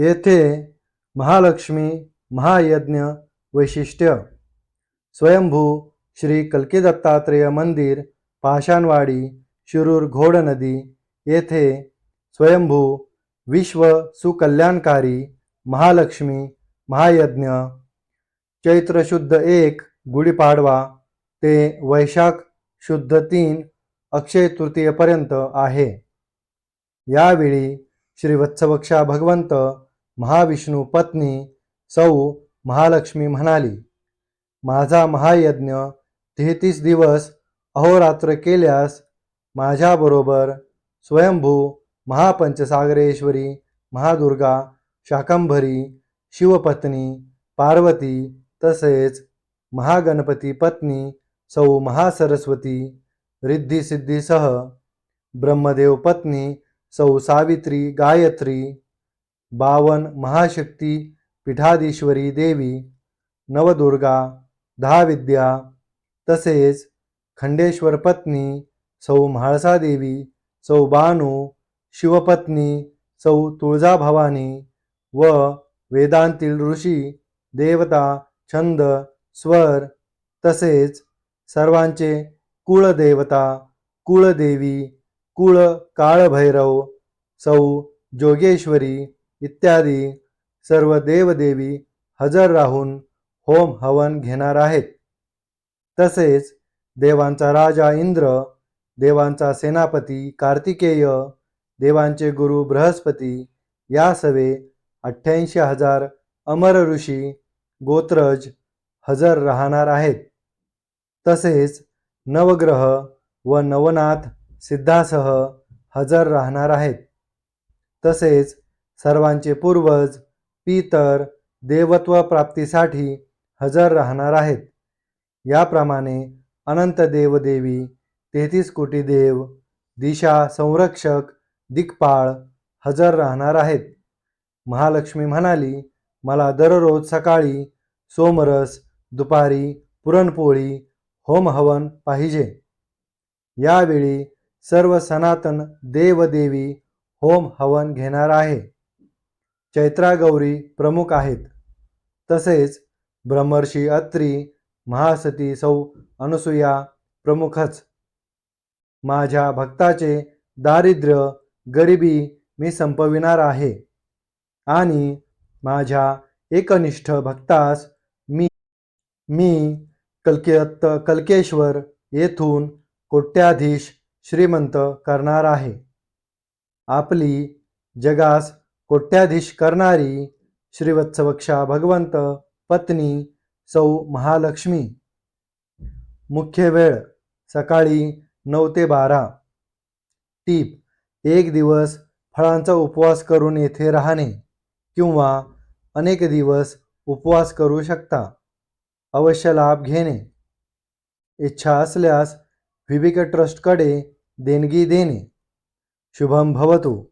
येथे महालक्ष्मी महायज्ञ वैशिष्ट्य. स्वयंभू श्री कल्की दत्तात्रेय मंदिर पाषाणवाडी शिरूर घोड नदी. येथे स्वयंभू विश्व सुकल्याणकारी महालक्ष्मी महायज्ञ. चैत्र शुद्ध एक गुढीपाडवा. ते वैशाख शुद्ध तीन अक्षय तृतीयेपर्यंत आहे. यावेळी श्री वत्सवक्षा भगवंत महाविष्णू पत्नी सौ महालक्ष्मी म्हणाली माझा महायज्ञ तेहतीस दिवस अहोरात्र केल्यास माझ्याबरोबर स्वयंभू महापंचसागरेश्वरी महादुर्गा शाकंभरी शिवपत्नी पार्वती तसेच महागणपती पत्नी सौ महासरस्वती रिद्धिसिद्धीसह ब्रह्मदेव पत्नी सौ सावित्री गायत्री बावन महाशक्ती पीठाधीश्वरी देवी नवदुर्गा दहा विद्या तसेच खंडेश्वर पत्नी सौ म्हाळसादेवी सौ बानू शिवपत्नी सौ तुळजाभवानी व वेदांतील ऋषी देवता छंद स्वर तसेच सर्वांचे कुळदेवता कुळदेवी कुळ काळभैरव सौ जोगेश्वरी इत्यादी सर्व देवदेवी हजर राहून होम हवन घेणार आहेत. तसेच देवांचा राजा इंद्र देवांचा सेनापती कार्तिकेय देवांचे गुरु बृहस्पती या सवे अठ्ठ्याऐंशी हजार अमर ऋषी गोत्रज हजर राहणार आहेत. तसेच नवग्रह व नवनाथ सिद्धासह हजर राहणार आहेत. तसेच सर्वांचे पूर्वज पितर देवत्व प्राप्तीसाठी हजर राहणार आहेत. याप्रमाणे अनंत देवदेवी तेहतीस कोटी देव दिशा संरक्षक दिक्पाळ हजर राहणार आहेत. महालक्ष्मी म्हणाली मला दररोज सकाळी सोमरस दुपारी पुरणपोळी होमहवन पाहिजे. यावेळी सर्व सनातन देवदेवी होम हवन घेणार आहे. चैत्रा गौरी प्रमुख आहेत. तसेच ब्रह्मर्षी अत्री महासती सौ अनुसूया प्रमुखच. माझ्या भक्ताचे दारिद्र्य गरिबी मी संपविणार आहे. आणि माझ्या एकनिष्ठ भक्तास मी मी कल्केत कल्केश्वर येथून कोट्याधीश श्रीमंत करणार आहे. आपली जगास कोट्याधीश करणारी श्रीवत्सवक्षा भगवंत पत्नी सौ महालक्ष्मी. मुख्य वेळ सकाळी नऊ ते बारा. टीप एक दिवस फळांचा उपवास करून येथे राहणे किंवा अनेक दिवस उपवास करू शकता. अवश्य लाभ घेणे. इच्छा असल्यास विविक ट्रस्टकडे देणगी देणे. शुभम भवतो.